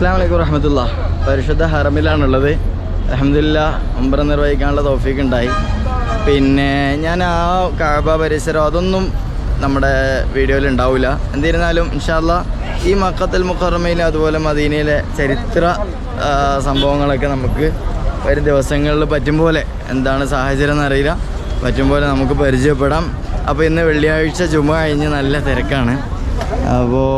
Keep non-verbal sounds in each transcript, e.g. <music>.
അസ്സാം വലൈക്കും വറഹമത്തുള്ള. പരിശുദ്ധ ഹറമിലാണുള്ളത്. അലഹമില്ല ഒമ്പരം നിർവഹിക്കാനുള്ള തോഫീക്ക് ഉണ്ടായി. പിന്നെ ഞാൻ ആ കാബ പരിസരം അതൊന്നും നമ്മുടെ വീഡിയോയിൽ ഉണ്ടാവില്ല എന്നിരുന്നാലും ഇൻഷാല്ല ഈ മക്കത്തൽ മുഖറമയിലെ അതുപോലെ മദീനയിലെ ചരിത്ര സംഭവങ്ങളൊക്കെ നമുക്ക് വരും ദിവസങ്ങളിൽ പറ്റും പോലെ. എന്താണ് സാഹചര്യം എന്നറിയില്ല. പറ്റും പോലെ നമുക്ക് പരിചയപ്പെടാം. അപ്പോൾ ഇന്ന് വെള്ളിയാഴ്ച ചുമ കഴിഞ്ഞ് നല്ല തിരക്കാണ്. അപ്പോൾ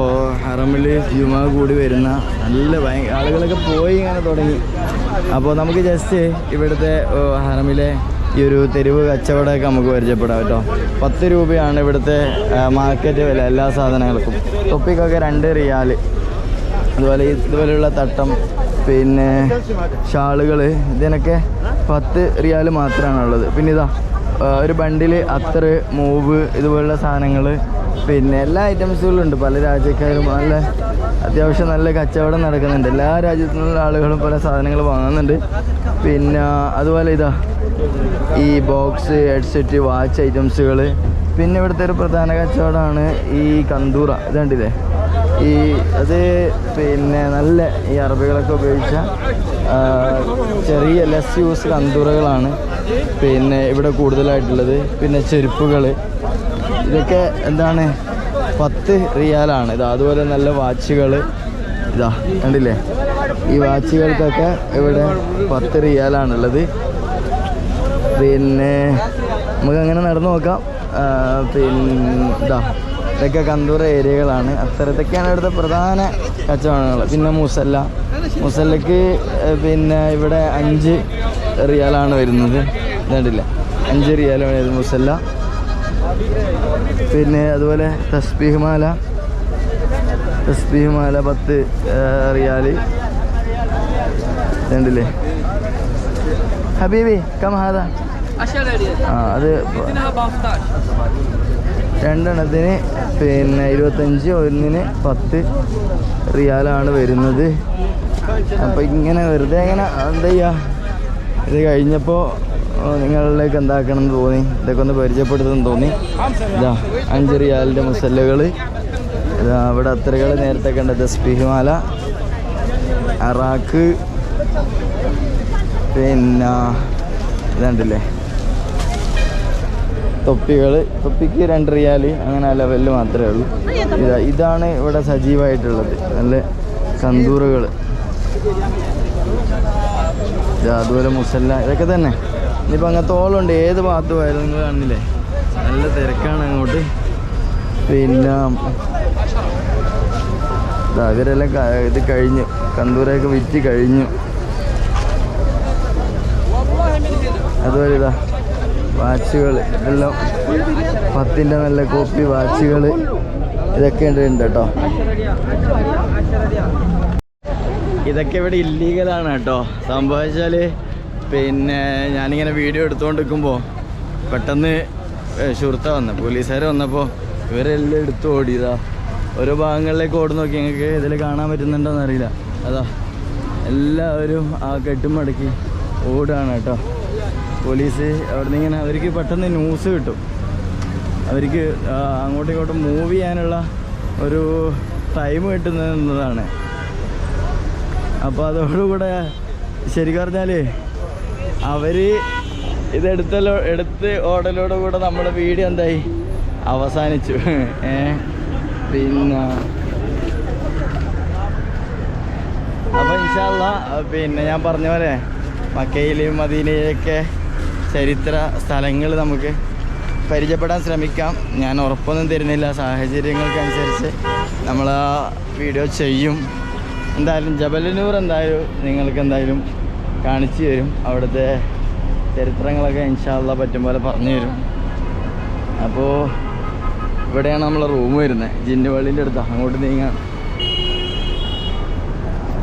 ഹറമിൽ ജുമ കൂടി വരുന്ന നല്ല ആളുകളൊക്കെ പോയി ഇങ്ങനെ തുടങ്ങി. അപ്പോൾ നമുക്ക് ജസ്റ്റ് ഇവിടുത്തെ ഹറമിലെ ഈ ഒരു തെരുവ് കച്ചവടമൊക്കെ നമുക്ക് പരിചയപ്പെടാം കേട്ടോ. പത്ത് രൂപയാണ് ഇവിടുത്തെ മാർക്കറ്റ് വില എല്ലാ സാധനങ്ങൾക്കും. തൊപ്പിക്കൊക്കെ രണ്ട് റിയാൽ അതുപോലെ ഇതുപോലെയുള്ള തട്ടം പിന്നെ ഷാളുകൾ ഇതിനൊക്കെ പത്ത് റിയാൽ മാത്രമാണുള്ളത്. പിന്നെ ഇതാ ഒരു ബണ്ടിൽ അത്തർ മൂവ് ഇതുപോലുള്ള സാധനങ്ങൾ പിന്നെ എല്ലാ ഐറ്റംസുകളും ഉണ്ട് പല രാജ്യക്കാരും നല്ല അത്യാവശ്യം നല്ല കച്ചവടം നടക്കുന്നുണ്ട്. എല്ലാ രാജ്യത്തു നിന്നുള്ള ആളുകളും പല സാധനങ്ങൾ വാങ്ങുന്നുണ്ട്. പിന്നെ അതുപോലെ ഇതാ ഈ ബോക്സ് ഹെഡ്സെറ്റ് വാച്ച് ഐറ്റംസുകൾ പിന്നെ ഇവിടുത്തെ ഒരു പ്രധാന കച്ചവടമാണ് ഈ കന്തൂറ. ഇത് കണ്ടില്ലേ? ഈ അത് പിന്നെ നല്ല ഈ അറബികളൊക്കെ ഉപയോഗിച്ച ചെറിയ ലെസ് യൂസ് കന്തൂറകളാണ്. പിന്നെ ഇവിടെ കൂടുതലായിട്ടുള്ളത്. പിന്നെ ചെരുപ്പുകൾ ഇതൊക്കെ എന്താണ്? പത്ത് റിയാലാണ്. ഇത് അതുപോലെ നല്ല വാച്ചുകൾ ഇതാ കണ്ടില്ലേ? ഈ വാച്ചുകൾക്കൊക്കെ ഇവിടെ പത്ത് റിയാലാണുള്ളത്. പിന്നെ നമുക്ക് അങ്ങനെ നടന്നു നോക്കാം. പിന്നെ ഇതാ ഇതൊക്കെ കന്തൂർ ഏരിയകളാണ്. അത്തരത്തൊക്കെയാണ് ഇവിടുത്തെ പ്രധാന കച്ചവടങ്ങൾ പിന്നെ മുസല്ല. മുസല്ലക്ക് പിന്നെ ഇവിടെ അഞ്ച് റിയാലാണ് വരുന്നത്. കണ്ടില്ല? അഞ്ച് റിയാലാണ് വരുന്നത് മുസല്ല. പിന്നെ അതുപോലെ തസ്ബീഹ്മാല തസ്ബീഹ്മാല പത്ത് റിയാൽ. രണ്ടില്ലേ? ഹബീബി കമഹാദ ആ അത് രണ്ടെണ്ണത്തിന് പിന്നെ ഇരുപത്തഞ്ച് ഒന്നിന് പത്ത് റിയാലാണ് വരുന്നത്. അപ്പോൾ ഇങ്ങനെ വെറുതെ ഇങ്ങനെ എന്താ ചെയ്യുക ഇത് കഴിഞ്ഞപ്പോൾ നിങ്ങളിലേക്ക് എന്താക്കണം എന്ന് തോന്നി? ഇതൊക്കെ ഒന്ന് പരിചയപ്പെടുത്തുന്നു തോന്നി. ഇതാ അഞ്ച് റിയാലിന്റെ മുസല്ലകൾ ഇതാ അവിടെ അത്രകൾ നേരത്തെ കണ്ടത്. സ്പിഹിമാല അറാക്ക് പിന്നെ ഇതുണ്ടല്ലേ? തൊപ്പികൾ തൊപ്പിക്ക് രണ്ട് റിയാൽ അങ്ങനെ ആ ലെവലിൽ മാത്രമേ ഉള്ളൂ. ഇതാ ഇതാണ് ഇവിടെ സജീവമായിട്ടുള്ളത് നല്ല കന്തൂറുകൾ അതുപോലെ മുസല്ല. ഇതൊക്കെ തന്നെ. ഇനിയിപ്പോൾ ഉണ്ട് ഏത് ഭാഗത്ത് പോയാലും നിങ്ങൾ കാണുന്നില്ലേ നല്ല തിരക്കാണ് അങ്ങോട്ട്. പിന്നെ അവരെല്ലാം ഇത് കഴിഞ്ഞു. കന്തൂരൊക്കെ വിറ്റ് കഴിഞ്ഞു. അതുപോലെ ഇതാ വാച്ചുകൾ എല്ലാം പത്തിന്റെ നല്ല കോപ്പി വാച്ചുകൾ ഇതൊക്കെ ഉണ്ട് കേട്ടോ. ഇതൊക്കെ ഇവിടെ ഇല്ലീഗലാണ് കേട്ടോ. സംഭവിച്ചാൽ പിന്നെ ഞാനിങ്ങനെ വീഡിയോ എടുത്തുകൊണ്ട് നിൽക്കുമ്പോൾ പെട്ടെന്ന് ഷുർത്ത വന്ന പോലീസുകാർ വന്നപ്പോൾ ഇവരെല്ലാം എടുത്തു ഓടിയതാ. ഓരോ ഭാഗങ്ങളിലേക്ക് ഓടി നോക്കി ഞങ്ങൾക്ക് ഇതിൽ കാണാൻ പറ്റുന്നുണ്ടോയെന്ന് അറിയില്ല. അതാ എല്ലാവരും ആ കെട്ടുമടക്കി ഓടുകയാണ് കേട്ടോ. പോലീസ് അവിടുന്ന് ഇങ്ങനെ അവർക്ക് പെട്ടെന്ന് ന്യൂസ് കിട്ടും. അവർക്ക് അങ്ങോട്ടും ഇങ്ങോട്ടും മൂവ് ചെയ്യാനുള്ള ഒരു ടൈം കിട്ടുന്നതാണ് അപ്പോൾ അതോടുകൂടെ ശരിക്കും പറഞ്ഞാൽ അവർ ഇതെടുത്തല്ലോ എടുത്ത് ഓടലോട് കൂടെ നമ്മുടെ വീഡിയോ എന്തായി? അവസാനിച്ചു. <laughs> ഏ? പിന്നെ അപ്പോൾ ഇൻഷാല്ല പിന്നെ ഞാൻ പറഞ്ഞ പോലെ മക്കയിലെയും മദീനയിലൊക്കെ ചരിത്ര സ്ഥലങ്ങൾ നമുക്ക് പരിചയപ്പെടാൻ ശ്രമിക്കാം. ഞാൻ ഉറപ്പൊന്നും തരുന്നില്ല. സാഹചര്യങ്ങൾക്കനുസരിച്ച് നമ്മൾ ആ വീഡിയോ ചെയ്യും. എന്തായാലും ജബലനൂർ എന്തായാലും നിങ്ങൾക്ക് എന്തായാലും കാണിച്ചു തരും. അവിടുത്തെ ചരിത്രങ്ങളൊക്കെ ഇൻഷാല്ല പറ്റും പോലെ പറഞ്ഞു തരും. അപ്പോൾ ഇവിടെയാണ് നമ്മളെ റൂം വരുന്നത് ജിന്നുവള്ളിന്റെ അടുത്ത് അങ്ങോട്ട് നീങ്ങാണ്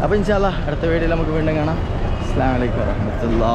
അപ്പോൾ ഇൻഷാല്ല അടുത്ത വീഡിയോയിൽ നമുക്ക് വീണ്ടും കാണാം. അസ്സാം വലൈക്കും വാഹമത്തുള്ള